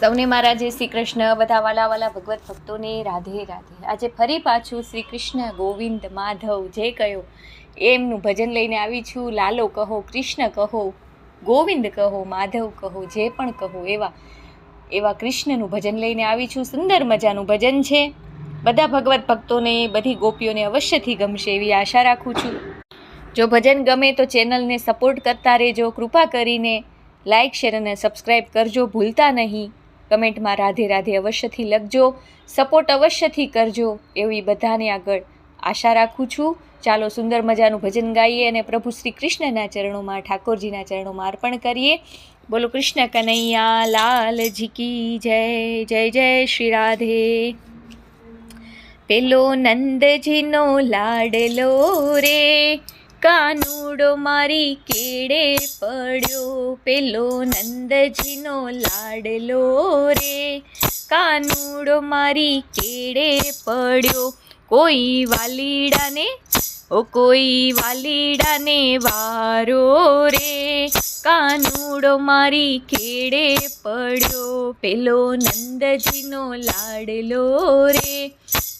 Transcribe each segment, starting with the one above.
સૌને મારા જય શ્રી કૃષ્ણ. બધા વાલા વાલા ભગવત ભક્તોને રાધે રાધે. આજે ફરી પાછું શ્રી કૃષ્ણ ગોવિંદ માધવ. જે કહ્યો, એમનું ભજન લઈને આવી છું. લાલો કહો, કૃષ્ણ કહો, ગોવિંદ કહો, માધવ કહો, જે પણ કહો એવા એવા કૃષ્ણનું ભજન લઈને આવી છું. સુંદર મજાનું ભજન છે. બધા ભગવત ભક્તોને, બધી ગોપીઓને અવશ્યથી ગમશે એવી આશા રાખું છું. જો ભજન ગમે તો ચેનલને સપોર્ટ કરતા રહેજો. કૃપા કરીને લાઇક શેર અને સબસ્ક્રાઈબ કરજો. ભૂલતા નહીં. કમેન્ટમાં રાધે રાધે અવશ્યથી લખજો, સપોર્ટ અવશ્યથી કરજો, એવી બધાને આગળ આશા રાખું છું. ચાલો સુંદર મજાનું ભજન ગાઈએ અને પ્રભુ શ્રી કૃષ્ણના ચરણોમાં, ઠાકોરજીના ચરણોમાં અર્પણ કરીએ. બોલો કૃષ્ણ કનૈયા, લાલજી કી જય જય જય શ્રી રાધે. પેલો નંદજીનો લાડલો રે. કાનુડો મારી કેડે પડ્યો. પેલો નંદજીનો લાડલો રે. કાનુડો મારી કેડે પડ્યો. કોઈ વાલીડાને, ઓ કોઈ વાલીડાને વારો રે. કાનુડો મારી કેડે પડ્યો. પેલો નંદજીનો લાડલો રે.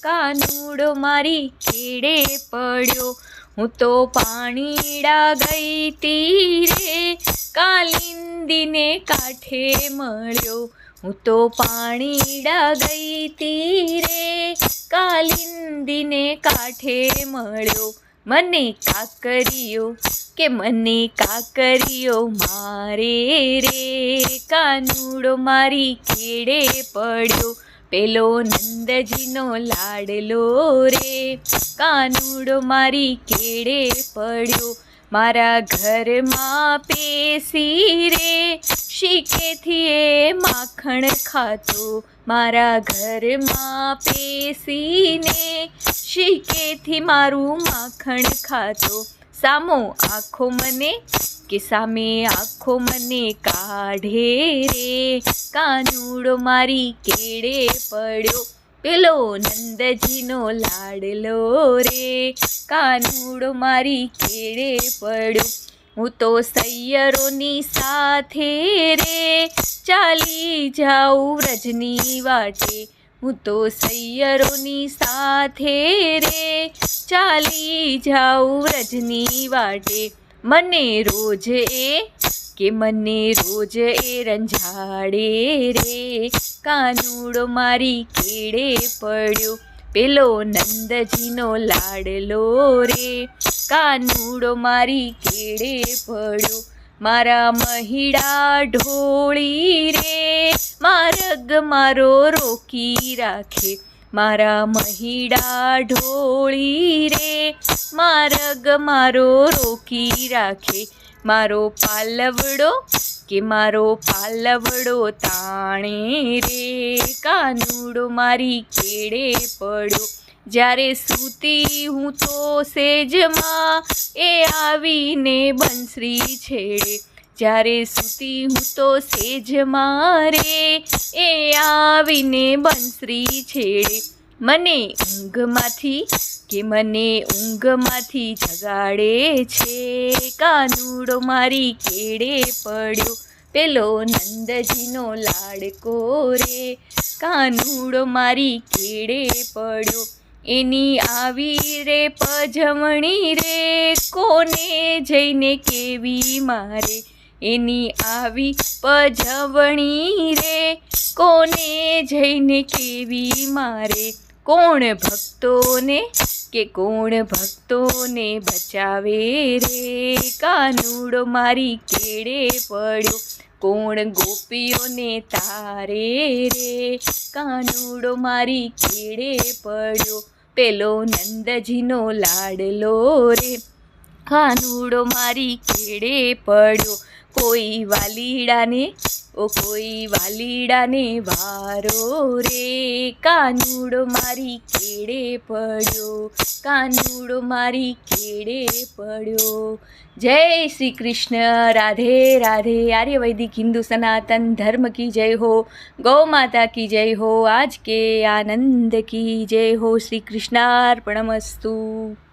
કાનુડો મારી કેડે પડ્યો. હું તો પાણીડા ગઈ તી રે કાલિંદીને કાંઠે મળ્યો. હું તો પાણીડા ગઈ તી રે કાલિંદીને કાંઠે મળ્યો. મને કાકરિયો કે મને કાકરિયો મારે રે? કાનુડો મારી કેડે પડ્યો? પેલો નંદજીનો લાડલો રે. કાનુડો મારી કેડે પડ્યો. મારા ઘરમાં પેસી રે. શીખેથી એ માખણ ખાતો. મારા ઘરમાં પેસીને શીખેથી મારું માખણ ખાતો. સામો આખો મને કે સામે આખો મને કાઢે રે. કાનુડો મારી કેડે પડ્યો. પેલો નંદજીનો લાડલો રે. કાનુડો મારી કેડે પડ્યો. હું તો સૈયરોની સાથે રે. ચાલી જાઉં રજની વાટે. હું તો સૈયરોની સાથે રે. ચાલી જાઉં રજની વાટે. મને રોજ એ કે મને રોજ એ રંજાડે રે. કાનુડો મારી કેડે પડ્યો, પેલો નંદજીનો લાડલો રે. કાનુડો મારી કેડે પડ્યો, મારા મહિડા ઢોળી રે. માર્ગ મારો રોકી રાખે મારા મહિડા ઢોળી રે, માર્ગ મારો રોકી રાખે. મારો પાલવડો કે મારો પાલવડો તાણે રે? કાનુડો મારી કેડે પડ્યો જ્યારે સૂતી હું તો સેજમાં, એ આવીને બંસરી છેડે. જ્યારે સૂતી હું તો સેજ મારે, એ આવીને બંસરી છેડે. મને ઊંઘમાંથી કે મને ઊંઘમાંથી જગાડે છે. કાનુડો મારી કેડે પડ્યો. પેલો નંદજીનો લાડકો રે. કાનુડો મારી કેડે પડ્યો. એની આવી રે પજવણી રે. કોને જઈને કેવી મારે? એની આવી પજવણી રે. કોને જઈને કેવી મારે? કોણ ભક્તોને કે કોણ ભક્તોને બચાવે રે? કાનુડો મારી કેડે પડ્યો. કોણ ગોપીઓને તારે રે? કાનુડો મારી કેડે પડ્યો. પેલો નંદજીનો લાડલો રે. કાનુડો મારી કેડે પડ્યો. કોઈ વાલીડાને, ઓ કોઈ વાલીડાને વારો રે. કાનુડો મારી કેડે પડ્યો. કાનુડો મારી કેડે પડ્યો. જય શ્રી કૃષ્ણ, રાધે રાધે. આર્યવૈદિક હિન્દુ સનાતન ધર્મ કી જય હો. ગૌ માતા કી જય હો. આજ કે આનંદ કી જય હો. શ્રી કૃષ્ણાર્પણમસ્તુ.